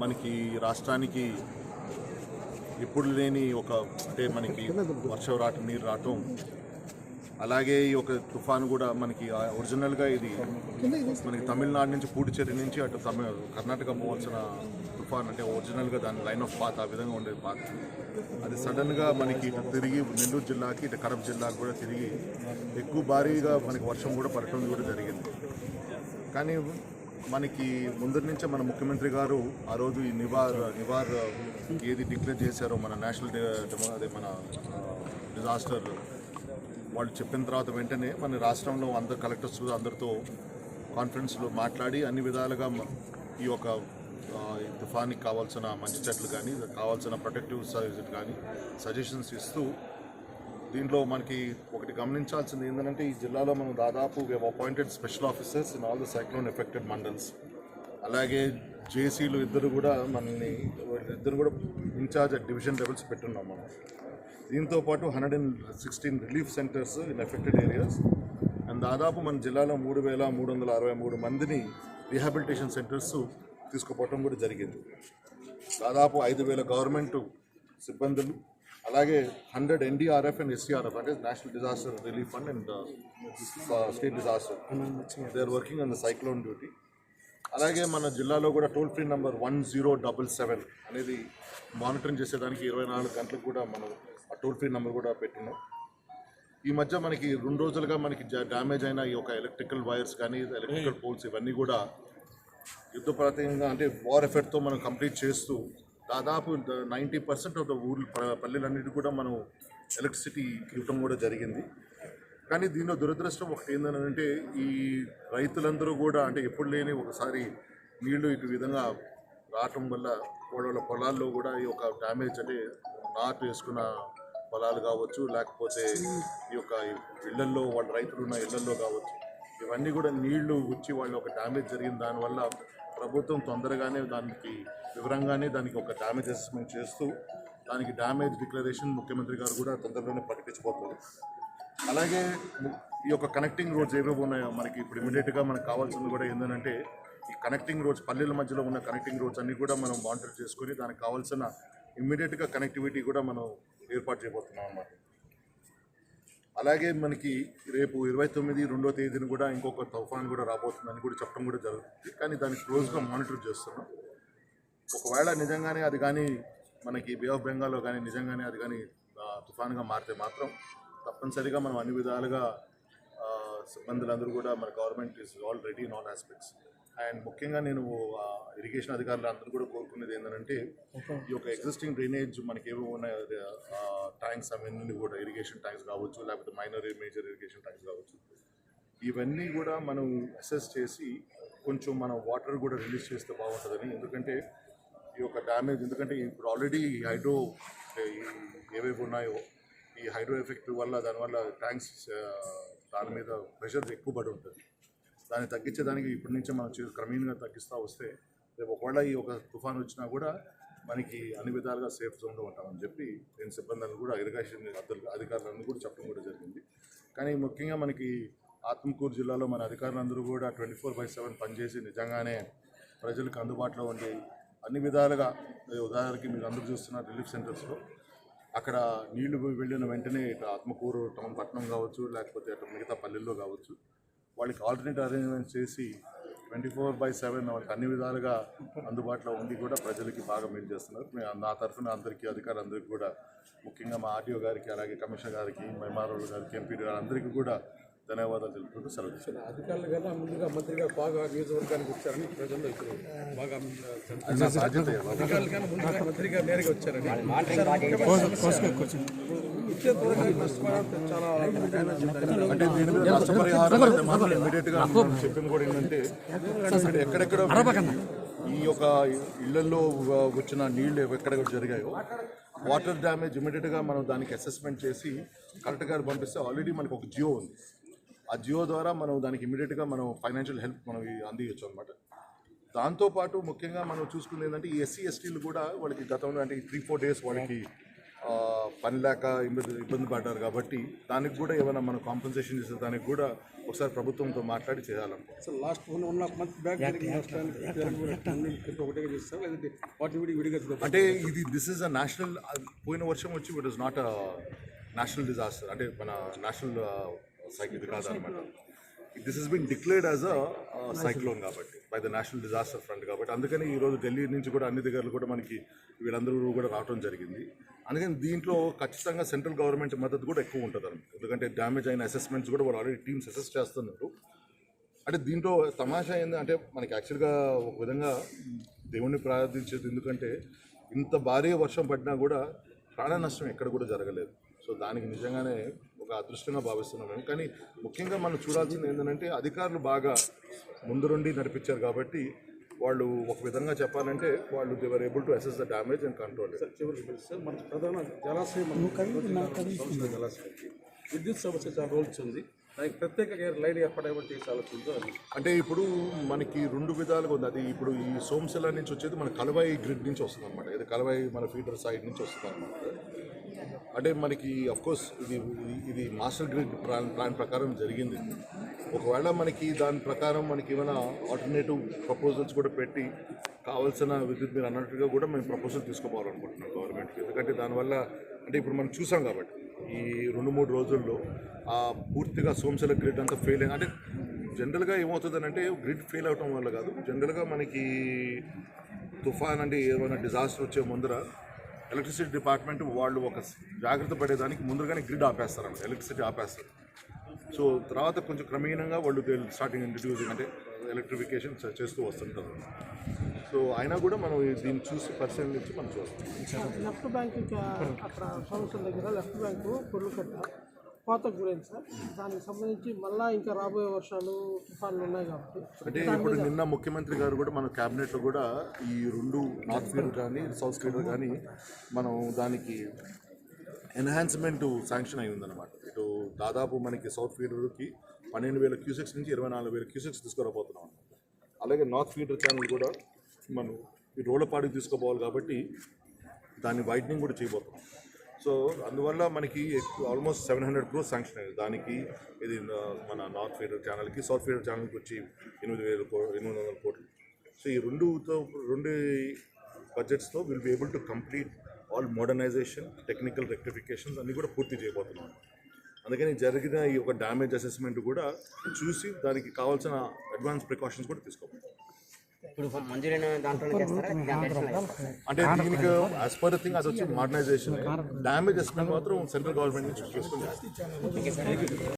మనకి రాష్ట్రానికి ఎప్పుడు లేని ఒక అంటే మనకి వర్షం రాటం నీరు రావటం అలాగే ఈ ఒక తుఫాను కూడా మనకి ఒరిజినల్గా ఇది మనకి తమిళనాడు నుంచి పూడిచేరి నుంచి అటు తమిళ కర్ణాటక పోవాల్సిన తుఫాన్ అంటే ఒరిజినల్గా దాని లైన్ ఆఫ్ పాత్ ఆ విధంగా ఉండేది పాత్. అది సడన్గా మనకి ఇటు తిరిగి నెల్లూరు జిల్లాకి ఇటు కడప జిల్లాకి కూడా తిరిగి ఎక్కువ భారీగా మనకి వర్షం కూడా పడటం కూడా జరిగింది. కానీ మనకి ముందు నుంచే మన ముఖ్యమంత్రి గారు ఆ రోజు ఈ నివార్ నివార్ ఏది డిక్లేర్ చేశారో మన నేషనల్ అదే మన డిజాస్టర్ వాళ్ళు చెప్పిన తర్వాత వెంటనే మన రాష్ట్రంలో అందరు కలెక్టర్స్ అందరితో కాన్ఫరెన్స్లో మాట్లాడి అన్ని విధాలుగా ఈ యొక్క తుఫానికి కావాల్సిన మంచి చెట్లు కానీ కావాల్సిన ప్రొటెక్టివ్ సర్వీస్ కానీ సజెషన్స్ ఇస్తూ దీంట్లో మనకి ఒకటి గమనించాల్సింది ఏంటంటే ఈ జిల్లాలో మనం దాదాపు appointed special officers in all the cyclone affected mandals అలాగే జేసీలు ఇద్దరు కూడా మనల్ని ఇద్దరు కూడా in charge at division levels పెట్టున్నాం మనం. దీంతో పాటు hundred and sixteen relief centres in affected areas and దాదాపు మన జిల్లాలో మూడు వేల మూడు వందల అరవై మూడు మందిని రీహాబిలిటేషన్ సెంటర్స్ తీసుకుపోవటం కూడా జరిగింది. దాదాపు ఐదు వేల గవర్నమెంట్ సిబ్బందులు అలాగే హండ్రెడ్ ఎన్డీఆర్ఎఫ్ అండ్ ఎస్సీఆర్ఎఫ్ అంటే national disaster relief fund and state disaster. They are working on the cyclone duty అలాగే మన జిల్లాలో కూడా toll free number one zero double seven అనేది మానిటరింగ్ చేసేదానికి ఇరవై నాలుగు గంటలకు కూడా మనం ఆ టోల్ ఫ్రీ నెంబర్ కూడా పెట్టున్నాం ఈ మధ్య మనకి రెండు రోజులుగా మనకి డ్యామేజ్ అయిన ఈ యొక్క ఎలక్ట్రికల్ వైర్స్ కానీ ఎలక్ట్రికల్ పోల్స్ ఇవన్నీ కూడా యుద్ధ ప్రాతికంగా అంటే వార్ ఎఫెక్ట్తో మనం కంప్లీట్ చేస్తూ దాదాపు నైంటీ పర్సెంట్ ఆఫ్ ద ఊర్లు ప- పల్లెలన్నిటి కూడా మనం ఎలక్ట్రిసిటీ ఇవ్వటం కూడా జరిగింది. కానీ దీనిలో దురదృష్టం ఒకటి ఏంటంటే ఈ రైతులందరూ కూడా అంటే ఎప్పుడు లేని ఒకసారి నీళ్ళు ఇటు విధంగా రావటం వల్ల వాళ్ళ పొలాల్లో కూడా ఈ యొక్క డ్యామేజ్ అంటే నాటు వేసుకున్న పొలాలు కావచ్చు లేకపోతే ఈ యొక్క ఇళ్ళల్లో వాళ్ళ రైతులు ఉన్న ఇళ్ళల్లో కావచ్చు ఇవన్నీ కూడా నీళ్ళు వచ్చి వాళ్ళ ఒక డ్యామేజ్ జరిగింది దానివల్ల ప్రభుత్వం తొందరగానే దానికి వివరంగానే దానికి ఒక డ్యామేజ్ అసెస్మెంట్ చేస్తూ దానికి డ్యామేజ్ డిక్లరేషన్ ముఖ్యమంత్రి గారు కూడా తొందరలోనే ప్రకటించబోతున్నారు అలాగే ఈ యొక్క కనెక్టింగ్ రోడ్స్ ఏవేవి ఉన్నాయో మనకి ఇప్పుడు ఇమీడియట్గా మనకు కావాల్సింది కూడా ఏంటంటే ఈ కనెక్టింగ్ రోడ్స్ పల్లెల మధ్యలో ఉన్న కనెక్టింగ్ రోడ్స్ అన్నీ కూడా మనం మానిటర్ చేసుకొని దానికి కావాల్సిన ఇమ్మీడియట్గా కనెక్టివిటీ కూడా మనం ఏర్పాటు చేయబోతున్నాం అన్నమాట. అలాగే మనకి రేపు ఇరవై తొమ్మిది రెండో తేదీన కూడా ఇంకొక తుఫాన్ కూడా రాబోతుందని కూడా చెప్పడం కూడా జరుగుతుంది. కానీ దాన్ని క్లోజ్గా మానిటర్ చేస్తున్నాం. ఒకవేళ నిజంగానే అది కానీ మనకి బే ఆఫ్ బెంగాల్లో కానీ నిజంగానే అది కానీ తుఫాన్గా మారితే మాత్రం తప్పనిసరిగా మనం అన్ని విధాలుగా సిబ్బందులందరూ కూడా మన government is already in all aspects and ముఖ్యంగా నేను ఇరిగేషన్ అధికారులు అందరూ కూడా కోరుకునేది ఏంటంటే ఈ యొక్క ఎగ్జిస్టింగ్ డ్రైనేజ్ మనకి ఏవో ఉన్నాయో ట్యాంక్స్ అవన్నీ కూడా ఇరిగేషన్ ట్యాంక్స్ కావచ్చు లేకపోతే మైనర్ మేజర్ ఇరిగేషన్ ట్యాంక్స్ కావచ్చు. ఇవన్నీ కూడా మనం అసెస్ చేసి కొంచెం మనం వాటర్ కూడా రిలీజ్ చేస్తే బాగుంటుందని. ఎందుకంటే ఈ యొక్క డ్యామేజ్ ఎందుకంటే ఇప్పుడు ఆల్రెడీ ఈ హైడ్రో ఏవేవి ఉన్నాయో ఈ హైడ్రో ఎఫెక్ట్ వల్ల దానివల్ల ట్యాంక్స్ దాని మీద ప్రెషర్ ఎక్కువ పడి ఉంటుంది. దాన్ని తగ్గించేదానికి ఇప్పటి నుంచే మనం చే- క్రమేణంగా తగ్గిస్తూ వస్తే రేపు ఒకవేళ ఈ ఒక తుఫాన్ వచ్చినా కూడా మనకి అన్ని విధాలుగా సేఫ్ జోన్లో ఉంటామని చెప్పి నేను సిబ్బందులను కూడా ఇరిగేషన్ అధికారులు- అధికారులను కూడా చెప్పడం కూడా జరిగింది. కానీ ముఖ్యంగా మనకి ఆత్మకూరు జిల్లాలో మన అధికారులందరూ కూడా ట్వంటీ ఫోర్ బై సెవెన్ పనిచేసి నిజంగానే ప్రజలకు అందుబాటులో ఉండి అన్ని విధాలుగా ఉదాహరణకి మీరు అందరూ చూస్తున్న రిలీఫ్ సెంటర్స్లో అక్కడ నీళ్ళు వెళ్ళిన వెంటనే ఇటు ఆత్మకూరు టౌన్ పట్టణం కావచ్చు లేకపోతే అటు మిగతా పల్లెల్లో కావచ్చు వాళ్ళకి ఆల్టర్నేట్ అరేంజ్మెంట్స్ చేసి ట్వంటీ ఫోర్ బై సెవెన్ వాళ్ళకి అన్ని విధాలుగా అందుబాటులో ఉండి కూడా ప్రజలకి బాగా మేలు చేస్తున్నారు. మేము నా తరఫున అందరికీ అధికారులందరికీ కూడా ముఖ్యంగా మా ఆర్డీఓ గారికి అలాగే కమిషనర్ గారికి మెమారోల్ గారికి ఎంపీ గారు అందరికీ కూడా ధన్యవాదాలు తెలుపుకుంటూ సెలవు. అధికారులు కన్నా ముందుగా మంత్రిగా బాగా నియోజకవర్గానికి వచ్చారని ప్రజల్లో ఇప్పుడు బాగా. అధికారుల కన్నా ముందుగా మంత్రిగా నేరుగా వచ్చారని. ఇచ్చే త్వరగా నష్టపోవడం చాలా డ్యామేజ్ ఉందని అంటే దీని మీద నష్టపరిహారం అయితే మాత్రం ఇమీడియట్గా మనం చెప్పింది కూడా ఏంటంటే అంటే ఎక్కడెక్కడ ఈ యొక్క ఇళ్ళలో వచ్చిన నీళ్ళు ఎక్కడెక్కడ జరిగాయో వాటర్ డ్యామేజ్ ఇమీడియట్గా మనం దానికి అసెస్మెంట్ చేసి కరెక్ట్గా పంపిస్తే ఆల్రెడీ మనకు ఒక జియో ఉంది. ఆ జియో ద్వారా మనం దానికి ఇమీడియట్గా మనం ఫైనాన్షియల్ హెల్ప్ మనం అందించచ్చు అనమాట దాంతోపాటు ముఖ్యంగా మనం చూసుకుంది ఏంటంటే ఈ ఎస్సీ ఎస్టీలు కూడా వాళ్ళకి గతంలో అంటే త్రీ ఫోర్ డేస్ వాళ్ళకి ఆ, పని లేక ఇబ్బంది ఇబ్బంది పడ్డారు కాబట్టి దానికి కూడా ఏమైనా మనం కాంపెన్సేషన్ చేసే దానికి కూడా ఒకసారి ప్రభుత్వంతో మాట్లాడి చేయాలనుకుంటున్నాం. అసలు last one one half month back ఒకటే చేస్తారు. లేదంటే విడిగా. అంటే ఇది దిస్ ఇస్ అ నేషనల్ పోయిన వర్షం వచ్చి it is not a national disaster అంటే మన నేషనల్ ఇది కాదనమాట this is been declared as a cyclone కాబట్టి by the national disaster front కాబట్టి. అందుకని ఈ రోజు ఢిల్లీ నుంచి కూడా అన్ని దగ్గరలు కూడా మనకి వీళ్ళందరూ కూడా రావడం జరిగింది. అందుకని దీంట్లో ఖచ్చితంగా సెంట్రల్ గవర్నమెంట్ మద్దతు కూడా ఎక్కువ ఉంటుంది అనమాట ఎందుకంటే డ్యామేజ్ అయిన అసెస్మెంట్స్ కూడా వాళ్ళు ఆల్రెడీ టీమ్స్ అసెస్ చేస్తున్నారు. అంటే దీంట్లో తమాషా ఏంది అంటే మనకి యాక్చువల్గా ఒక విధంగా దేవుణ్ణి ప్రార్థించేది ఎందుకంటే ఇంత భారీ వర్షం పడినా కూడా ప్రాణ నష్టం ఎక్కడ కూడా జరగలేదు. సో దానికి నిజంగానే ఒక అదృష్టంగా భావిస్తున్నాం మేము. కానీ ముఖ్యంగా మనం చూడాల్సింది ఏంటంటే అధికారులు బాగా ముందు నుండి నడిపించారు కాబట్టి వాళ్ళు ఒక విధంగా చెప్పాలంటే వాళ్ళు they were able to assess the damage and control మన ప్రధాన జలాశయం జలాశయానికి విద్యుత్ సమస్య చాలా రోజు ఉంది. దానికి ప్రత్యేక లైన్ ఏర్పడేమని చేసి అంటే ఇప్పుడు మనకి రెండు విధాలుగా ఉంది. అది ఇప్పుడు ఈ సోమశిల నుంచి వచ్చేది మన కలవాయి గ్రిడ్ నుంచి వస్తుంది అనమాట ఇది కలవాయి మన ఫీడర్ సైడ్ నుంచి వస్తుంది అనమాట అంటే మనకి అఫ్ కోర్స్ ఇది ఇది- మాస్టర్ గ్రిడ్ ప్లాన్ ప్లాన్ ప్రకారం జరిగింది. ఒకవేళ మనకి దాని ప్రకారం మనకి ఏమైనా ఆల్టర్నేటివ్ ప్రపోజల్స్ కూడా పెట్టి కావాల్సిన విద్యుత్ మీరు అన్నట్టుగా కూడా మేము ప్రపోజల్ తీసుకోవాలనుకుంటున్నాం గవర్నమెంట్కి ఎందుకంటే దానివల్ల అంటే ఇప్పుడు మనం చూసాం కాబట్టి ఈ రెండు మూడు రోజుల్లో పూర్తిగా సోమశల గ్రిడ్ అంతా ఫెయిల్ అయింది అంటే జనరల్గా ఏమవుతుందని అంటే గ్రిడ్ ఫెయిల్ అవటం వల్ల కాదు. జనరల్గా మనకి తుఫాన్ అంటే ఏమైనా డిజాస్టర్ వచ్చే ముందర ఎలక్ట్రిసిటీ డిపార్ట్మెంట్ వాళ్ళు ఒక జాగ్రత్త పడేదానికి ముందుగానే గ్రిడ్ ఆపేస్తారు ఎలక్ట్రిసిటీ ఆపేస్తారు. సో తర్వాత కొంచెం క్రమేణంగా వాళ్ళు స్టార్టింగ్ ఇంట్రడ్యూసింగ్ అంటే ఎలక్ట్రిఫికేషన్ చేస్తూ వస్తుంటారు. సో అయినా కూడా మనం దీన్ని చూసి పరిశీలించి మనం చూస్తాం. లెఫ్ట్ బ్యాంక్ అక్కడ సంవత్సరం దగ్గర లెఫ్ట్ బ్యాంకు పొర్లుకట్ట కోతకు గురైంది సార్? దానికి సంబంధించి మళ్ళా ఇంకా రాబోయే వర్షాలు తుఫాన్లు ఉన్నాయి కాబట్టి. అంటే ఇప్పుడు నిన్న ముఖ్యమంత్రి గారు కూడా మన క్యాబినెట్లో కూడా ఈ రెండు నార్త్ ఫీడర్ కానీ సౌత్ ఫీడర్ కానీ మనం దానికి ఎన్హాన్స్మెంట్ శాంక్షన్ అయి ఉందన్నమాట. ఇటు దాదాపు మనకి సౌత్ ఫీడర్కి పన్నెండు వేల క్యూసెక్స్ నుంచి ఇరవై నాలుగు వేల క్యూసెక్స్ తీసుకురాబోతున్నాం. అలాగే నార్త్ ఫీడర్ ఛానల్ కూడా మనం ఈ రోడ్లపాడికి తీసుకోపోవాలి కాబట్టి దాన్ని వైడ్నింగ్ కూడా చేయబోతున్నాం. సో అందువల్ల మనకి almost seven hundred crores sanction అయ్యింది. దానికి ఇది మన నార్త్ ఫీడర్ ఛానల్కి సౌత్ ఫీడర్ ఛానల్కి వచ్చి ఎనిమిది వేల ఎనిమిది వందల కోట్లు. సో ఈ రెండుతో రెండు బడ్జెట్స్తో will be able to complete all modernisation technical rectifications అన్నీ కూడా పూర్తి చేయబోతున్నాం. అందుకని జరిగిన ఈ ఒక డ్యామేజ్ అసెస్మెంట్ కూడా చూసి దానికి కావాల్సిన అడ్వాన్స్ ప్రికాషన్స్ కూడా తీసుకోవాలి. ఇప్పుడు మంజూరైన దాంట్లో? అంటే దీనికి యాజ్ పర్ థింగ్ అది వచ్చి మోడర్నైజేషన్ డ్యామేజ్ అసెస్మెంట్ మాత్రం సెంట్రల్ గవర్నమెంట్ నుంచి చేస్తాం